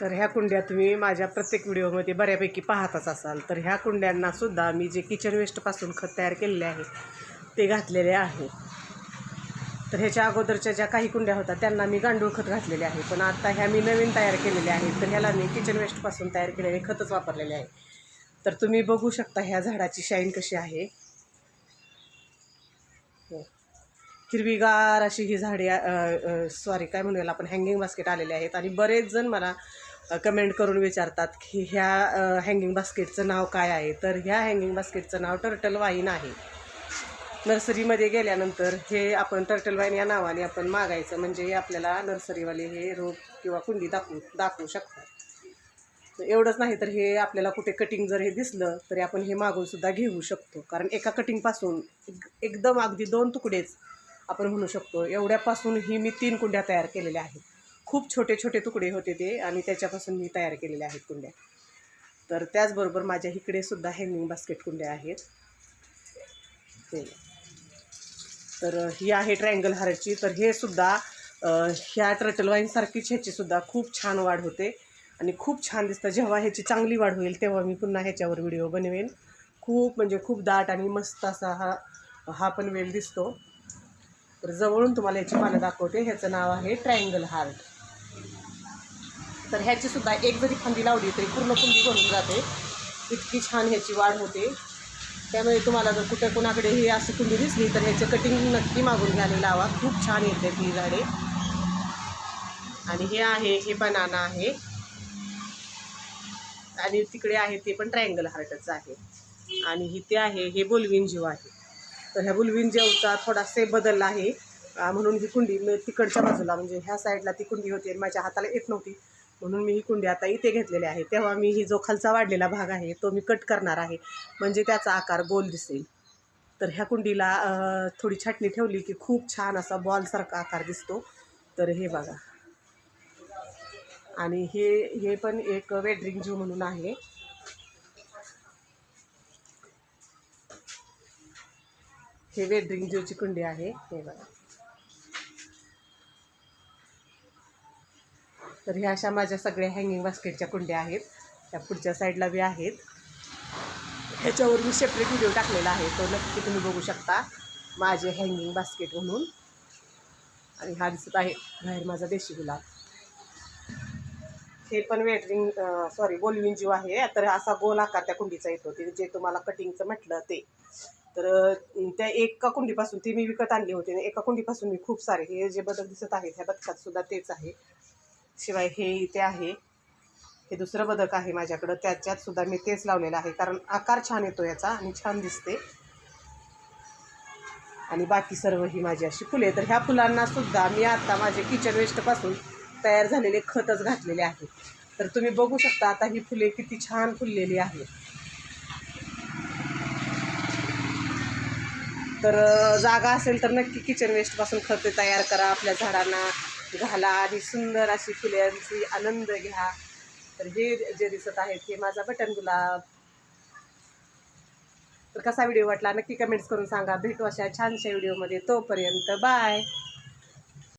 तर ह्या कुंड्या तुम्ही माझ्या प्रत्येक व्हिडिओमध्ये बऱ्यापैकी पाहतच असाल. तर ह्या कुंड्यांनासुद्धा मी जे किचन वेस्टपासून खत तयार केलेले आहे ते घातलेले आहे. तर ह्याच्या अगोदरच्या ज्या काही कुंड्या होत्या त्यांना मी गांडूळ खत घातलेले आहे. पण आत्ता ह्या मी नवीन तयार केलेल्या आहेत तर ह्याला मी किचन वेस्टपासून तयार केलेले खतच वापरलेले आहे. तर तुम्ही बघू शकता ह्या झाडाची शाईन कशी आहे हो. हिरवीगार अशी ही झाडे सॉरी काय म्हणूया आपण हँगिंग बास्केट आलेले आहेत. आणि बरेच जण मला कमेंट करून विचारतात की ह्या हँगिंग बास्केटचं नाव काय आहे? तर ह्या हँगिंग बास्केटचं नाव टर्टल वाईन आहे. नर्सरीमध्ये गेल्यानंतर हे आपण टर्टल वाईन या नावाने आपण मागायचं म्हणजे आपल्याला नर्सरीवाले हे रोप किंवा कुंडी दाखवू दाखवू शकतात. एवढंच नाही तर हे आपल्याला कुठे कटिंग जर हे दिसलं तरी आपण हे मागूनसुद्धा घेऊ शकतो. कारण एका कटिंगपासून एक- एकदम अगदी दोन तुकडेच आपण म्हणू शकतो एवढ्यापासून ही मी तीन कुंड्या तयार केलेल्या आहेत. खूप छोटे छोटे तुकडे होते ते आणि त्याच्यापासून मी तयार केलेल्या आहेत कुंड्या. तर त्याचबरोबर माझ्या इकडे सुद्धा हँगिंग बास्केट कुंड्या आहेत. ते तर ही आहे ट्रायंगल हारची. तर हे सुद्धा ह्या टर्टल वाईनसारखीच ह्याची सुद्धा खूप छान वाढ होते आणि खूप छान दिसतं. जेव्हा ह्याची चांगली वाढ होईल तेव्हा मी पुन्हा ह्याच्यावर व्हिडिओ बनवेन. खूप म्हणजे खूप दाट आणि मस्त असा हा हा पण वेल दिसतो. तर जवळून तुम्हाला याची पानं दाखवते. ह्याचं नाव आहे ट्रायंगल हार्ट. तर ह्याची सुद्धा एक जरी फांदी लावली तरी पूर्ण कुंडी बनून जाते. इतकी छान ह्याची वाढ होते. त्यामुळे तुम्हाला जर कुठे कुणाकडे ही अशी कुंडी दिसली तर ह्याचे कटिंग नक्की मागून घ्यायला लावा. खूप छान येते ती झाडे. आणि हे आहे हे बनाना आहे. आणि तिकडे आहे ते पण ट्रायंगल हार्टच आहे. आणि इथे आहे हे बुलविन जीव आहे. तर ह्या बुलविन जेवचा थोडासा बदलला आहे. म्हणून ही कुंडी मी तिकडच्या बाजूला म्हणजे ह्या साईडला ती कुंडी होती आणि माझ्या हाताला येत नव्हती. म्हणून मी ही कुंडी आता इथे घेतलेली आहे. तेव्हा मी ही जो खालचा वाढलेला भाग आहे तो मी कट करणार आहे. म्हणजे त्याचा आकार गोल दिसेल. तर ह्या कुंडीला थोडी छाटणी ठेवली की खूप छान असा बॉलसारखा आकार दिसतो. तर हे बघा. आणि हे हे पण एक वेडरिंग जीव म्हणून आहे. हे वेडरिंग ज्यूची कुंडी आहे हे बघा. तर ह्या अशा माझ्या सगळ्या हँगिंग बास्केटच्या कुंड्या आहेत. त्या पुढच्या साईडला बी आहेत. ह्याच्यावर मी सेपरेट व्हिडिओ टाकलेला आहे. तो नक्की तुम्ही बघू शकता. माझे हँगिंग बास्केट म्हणून. आणि हा दिसत आहे बाहेर माझा देशी गुलाब. हे पण वेटरिंग सॉरी बोलविन जीव आहे. तर असा गोल आकार त्या कुंडीचा येतो. ते जे तुम्हाला कटिंगचं म्हटलं ते. तर त्या एका कुंडीपासून ती मी विकत आणली होती आणि एका कुंडीपासून मी खूप सारे हे जे बदक दिसत आहेत ह्या बदकात सुद्धा तेच आहे. शिवाय हे इथे आहे. हे दुसरं बदक आहे माझ्याकडं. त्याच्यात सुद्धा मी तेच लावलेलं आहे कारण आकार छान येतो याचा आणि छान दिसते. आणि बाकी सर्व ही माझी अशी फुले तर ह्या फुलांना सुद्धा मी आता माझे किचन वेस्टपासून तयार झालेले खतच घातलेले आहे तर तुम्ही बघू शकता आता ही फुले किती छान फुललेली आहेत. तर जागा असेल तर नक्की किचन वेस्टपासून खते तयार करा आपल्या झाडांना घाला आणि सुंदर अशी फुल्यांची आनंद घ्या. तर हे जे दिसत आहेत हे माझा बटन गुलाब. तर कसा व्हिडिओ वाटला नक्की कमेंट्स करून सांगा. भेटू अशा छानशा व्हिडिओमध्ये. तोपर्यंत बाय